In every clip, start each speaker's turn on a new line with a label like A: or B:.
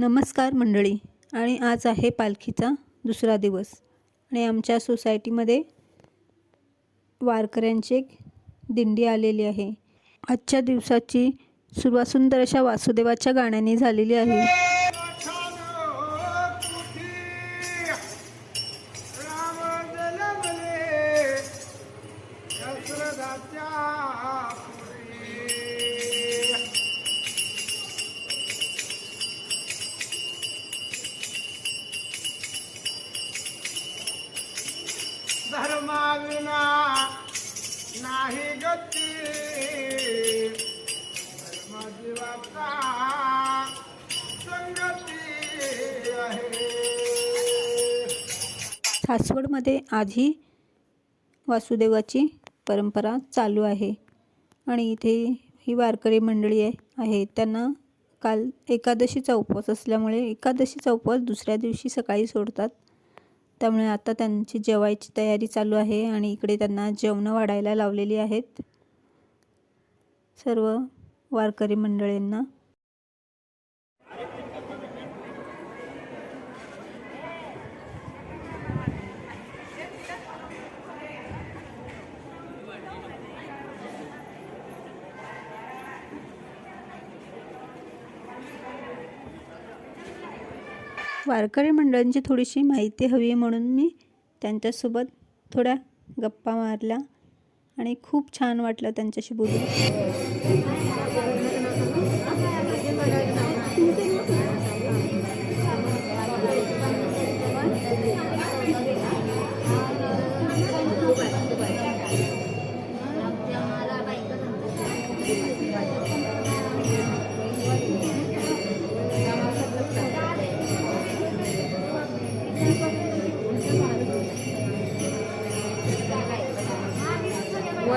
A: नमस्कार मंडळी. आणि आज आहे पालखीचा दुसरा दिवस. आणि आमच्या सोसायटीमध्ये वारकऱ्यांची एक दिंडी आलेली आहे. आजच्या दिवसाची सुरुवात सुंदर अशा वासुदेवाच्या गाण्याने झालेली आहे. सासवडमध्ये आजही वासुदेवाची परंपरा चालू आहे आणि इथे ही वारकरी मंडळी आहे. त्यांना काल एकादशीचा उपवास असल्यामुळे एकादशीचा उपवास दुसऱ्या दिवशी सकाळी सोडतात. त्यामुळे आता त्यांची जेवायची तयारी चालू आहे आणि इकडे त्यांना जेवणं वाढायला लावलेली आहेत. सर्व वारकरी मंडळींना वारकरी मंडळांची थोडीशी माहिती हवी आहे म्हणून मी त्यांच्यासोबत थोड्या गप्पा मारल्या आणि खूप छान वाटलं त्यांच्याशी बोलून.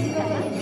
B: Thank you.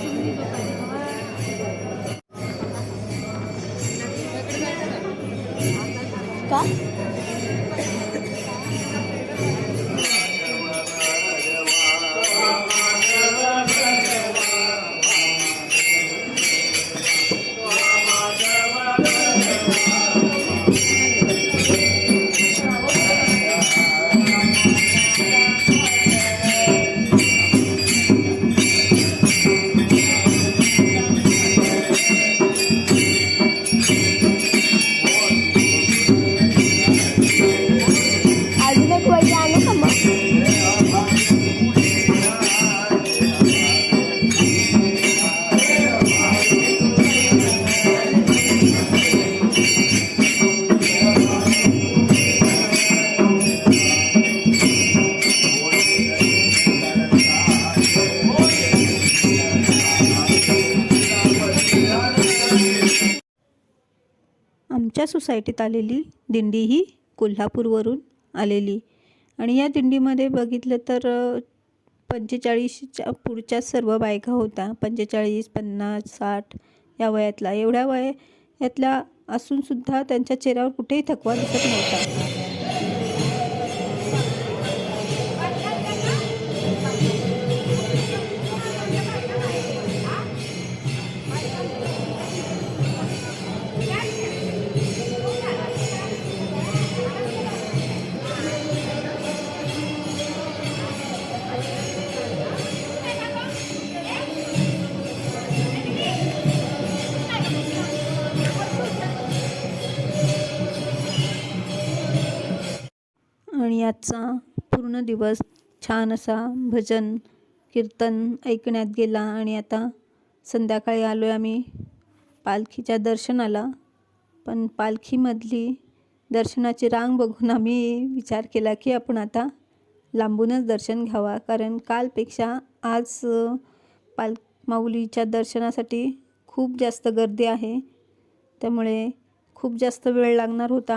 A: आमच्या सोसायटीत आलेली दिंडी ही कोल्हापूरवरून आलेली. आणि या दिंडीमध्ये बघितलं तर पंचेचाळीसच्या पुढच्या सर्व बायका होत्या. पंचेचाळीस पन्नास साठ या वयातला एवढ्या वयातल्या असूनसुद्धा त्यांच्या चेहऱ्यावर कुठेही थकवा दिसत नव्हता. आजचा पूर्ण दिवस छान असा भजन कीर्तन ऐकण्यात गेला आणि आता संध्याकाळी आलो आहे आम्ही पालखीच्या दर्शनाला. पण पालखीमधली दर्शनाची रांग बघून आम्ही विचार केला की आपण आता लांबूनच दर्शन घ्यावा. कारण कालपेक्षा आज पाल माऊलीच्या दर्शनासाठी खूप जास्त गर्दी आहे. त्यामुळे खूप जास्त वेळ लागणार होता.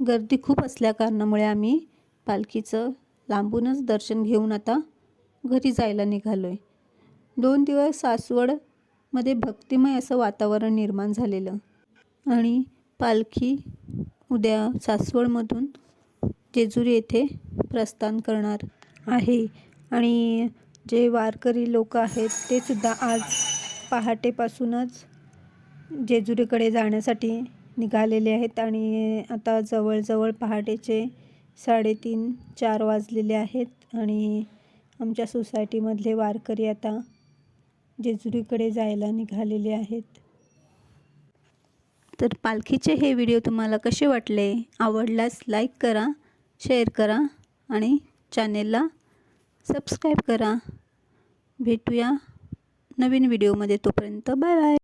A: गर्दी खूप असल्या कारणामुळे आम्ही पालखीचं लांबूनच दर्शन घेऊन आता घरी जायला निघालो आहे दोन दिवस सासवडमध्ये भक्तिमय असं वातावरण निर्माण झालेलं आणि पालखी उद्या सासवडमधून जेजुरी येथे प्रस्थान करणार आहे. आणि जे वारकरी लोक आहेत ते सुद्धा आज पहाटेपासूनच जेजुरीकडे जाण्यासाठी निघालेले आहेत आणि आता जवळजवळ पहाटेचे साडेतीन चार वाजलेले आहेत आणि आमच्या सोसायटीमधले वारकरी आता जेजुरीकडे जायला निघालेले आहेत. तर पालखीचे हे व्हिडिओ तुम्हाला कसे वाटले? आवडल्यास लाईक करा शेअर करा आणि चॅनेलला सबस्क्राईब करा. भेटूया. नवीन व्हिडिओमध्ये तोपर्यंत बाय बाय.